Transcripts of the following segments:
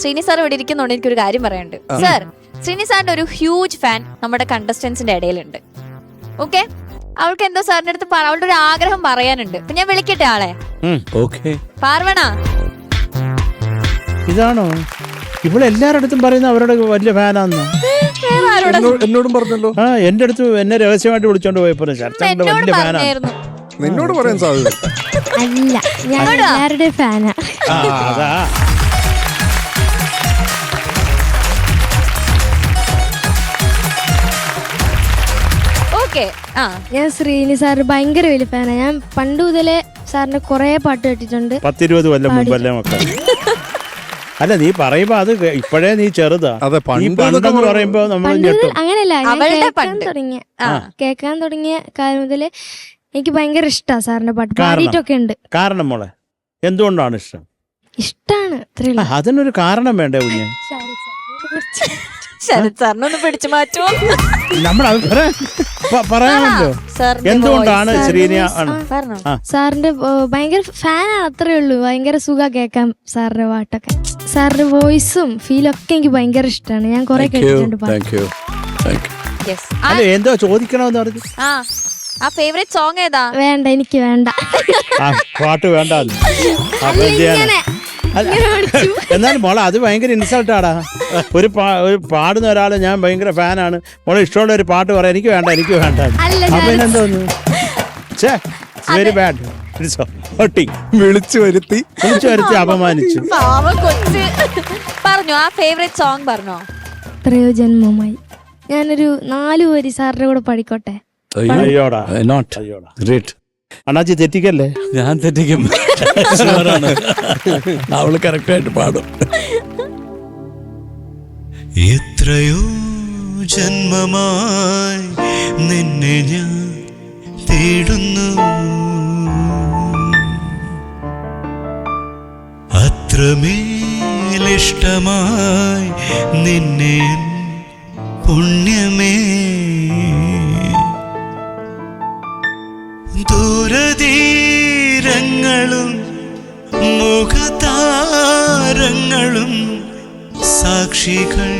Sreeni sir ഇവിടെ ഇരിക്കുന്നുണ്ട്. എനിക്കൊരു കാര്യം പറയാനുണ്ട്. സർ ശ്രീനി സാറിന്റെ ഒരു ഹ്യൂജ് ഫാൻ നമ്മുടെ കണ്ടസ്റ്റൻസിന്റെ ഇടയിലുണ്ട്. ഓക്കെ അവൾക്ക് എന്തോ സാറിന്റെ അടുത്ത് പറ- അവളുടെ ഒരു ആഗ്രഹം പറയാനുണ്ട്. അപ്പൊ ഞാൻ വിളിക്കട്ടെ ആളെ? ഓക്കെ പാർവണ? ഇതാണോ? ഇവളെല്ലാരടുത്തും അടുത്തും പറയുന്ന അവരുടെ വലിയ ഫാനാന്ന് ആരോടാ? എന്നോ- എന്നോടും പറഞ്ഞല്ലോ. ആ എന്റെ അടുത്ത് എന്നെ രഹസ്യമായിട്ട് വിളിച്ചോണ്ട് പോയപ്പോ എന്നോട് വലിയ ഫാനാണ് പറഞ്ഞായിരുന്നു. നിന്നോട് പറയാൻ സാധ്യത അല്ല ഞാൻ എല്ലാവരുടെയും ഫാനാ ആ അതാ. ഓക്കെ. ആ. ഞാൻ ശ്രീനി സാർ ഭയങ്കര വലിയ ഫാനാണ് ഞാൻ പണ്ട് മുതലേ സാറിന്റെ കുറെ പാട്ട് കേട്ടിട്ടുണ്ട്. പത്തിരുപത് കൊല്ലം മുമ്പല്ലേ മക്കൾ അല്ല നീ പറയുമ്പോ അത് കേ- ഇപ്പോഴേ നീ ചെറുതാ. അതെ, പണ്ട് പണ്ടെന്ന് എന്നൊക്കെ പറയുമ്പോ നമ്മൾ പണ്ട് മുതൽ ഞെട്ടും. അങ്ങനെയല്ല ഞാൻ അവളുടെ കേൾക്കാൻ പണ്ട്. തുടങ്ങിയ ആ. കേൾക്കാൻ തുടങ്ങിയ കാലം മുതലേ എനിക്ക് ഭയങ്കര ഇഷ്ടാ സാറിന്റെ പാട്ട്. കാരണം? പാടിയിട്ടൊക്കെ ഉണ്ട്. കാരണം മോളെ എന്തുകൊണ്ടാണ് ഇഷ്ടം? ഇഷ്ടാണ് ആ, അതിനൊരു കാരണം വേണ്ടേ കുഞ്ഞ്? ശരത് സാറിനൊന്ന് പിടിച്ചു മാറ്റുമോ നമ്മൾ അഭിപ്രായം പ- പറയാമല്ലോ. സാറിന്റെ എന്തുകൊണ്ടാണ് voice. ശ്രീനിയ ആണ്? പറഞ്ഞോ. സാറിന്റെ ഭയങ്കര ഫാനാണ് അത്രേ ഉള്ളൂ. ഭയങ്കര സുഖ കേൾക്കാം സാറിന്റെ പാട്ടൊക്കെ. സാറിന്റെ വോയിസും ഫീലൊക്കെ ഒക്കെ എനിക്ക് ഭയങ്കര ഇഷ്ടമാണ് ഞാൻ കുറെ കേട്ടിട്ടുണ്ട് പാട്ട്. Thank you thank you Yes. അല്ല എന്തോ ചോദിക്കണമെന്ന് പറഞ്ഞു ആ ആ ഫേവറേറ്റ് സോങ് ഏതാ? വേണ്ട എനിക്ക് വേണ്ട. ആ പാട്ട് വേണ്ട അപ്പൊ എന്ത് ചെയ്യാനാ? അല്ല, എന്നാലും മോളെ അത് ഭയങ്കര ഇൻസൾട്ടാടാ ഒരു പാ- ഒരു പാടുന്ന ഒരാൾ ഞാൻ ഭയങ്കര ഫാനാണ് മോളെ ഇഷ്ടമുള്ള ഒരു പാട്ട് പറയാം. എനിക്ക് വേണ്ട എനിക്ക് വേണ്ട. അല്ല, അപ്പൊ ഞാൻ- എന്തോന്നു വെരി ബാഡ് വിളിച്ചു വരുത്തി. വിളിച്ചു വരുത്തി അപമാനിച്ചു. പറഞ്ഞോ ആ ഫേവറേറ്റ് സോങ് പറഞ്ഞോ? എത്രയോ ജന്മമായി ഞാനൊരു നാലു വരി സാറിന്റെ കൂടെ പഠിക്കോട്ടെ അയ്യോടാ. നോട്ട് അയ്യോടാ. ഗ്രേറ്റ് അണ്ണാച്ചി തെറ്റിക്കല്ലേ? ഞാൻ തെറ്റിക്കും. അവൾ കറക്റ്റായിട്ട് പാടും. എത്രയോ ജന്മമായി നിന്നെ ഞാൻ തേടുന്നു. അത്രമേലിഷ്ടമായി നിന്നെ പുണ്യമേ ദൂരതീരങ്ങളും മുഖതാരങ്ങളും സാക്ഷികൾ.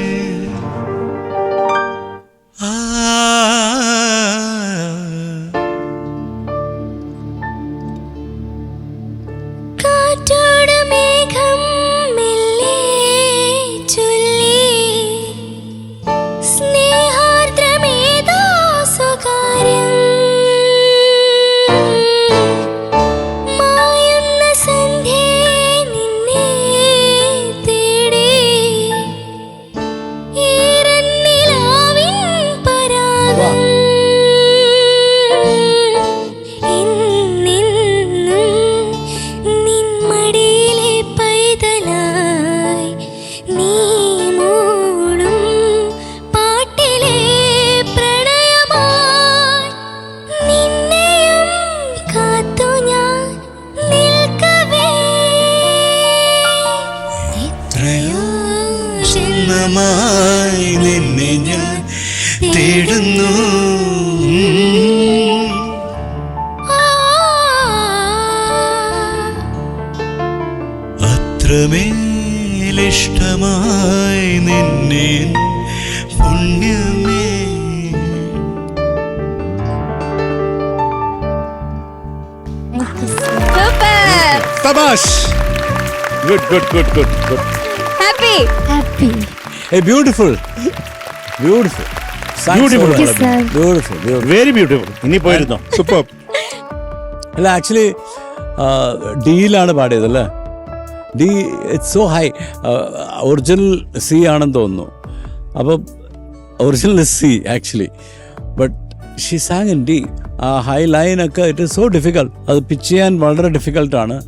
ജന്മമായി നിന്നെ ഞാൻ തേടുന്നു. അത്രമേലിഷ്ടമായി നിന്നെ പുണ്യമേ. തമാഷ് good good good good good happy happy beautiful beautiful Beautiful. Thank you, sir. Beautiful beautiful very beautiful ഇനി പോയിരുന്നോ? സൂപ്പർ അല്ല ആക്ച്വലി ഡിയിലാണ് പാടിയത് അല്ലേ D it's so high original C ആണെന്ന് തോന്നുന്നു. അപ്പം original C actually but she sang in D ആ ഹൈ ലൈനൊക്കെ ഇറ്റ് ഇസ് സോ ഡിഫിക്കൾട്ട് അത് പിച്ച് ചെയ്യാൻ വളരെ ഡിഫിക്കൽട്ടാണ്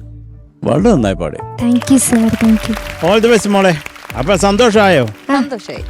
വളരെ നന്നായി പാടി. Thank you sir thank you all the best മോളെ. അപ്പൊ സന്തോഷമായോ? സന്തോഷായി.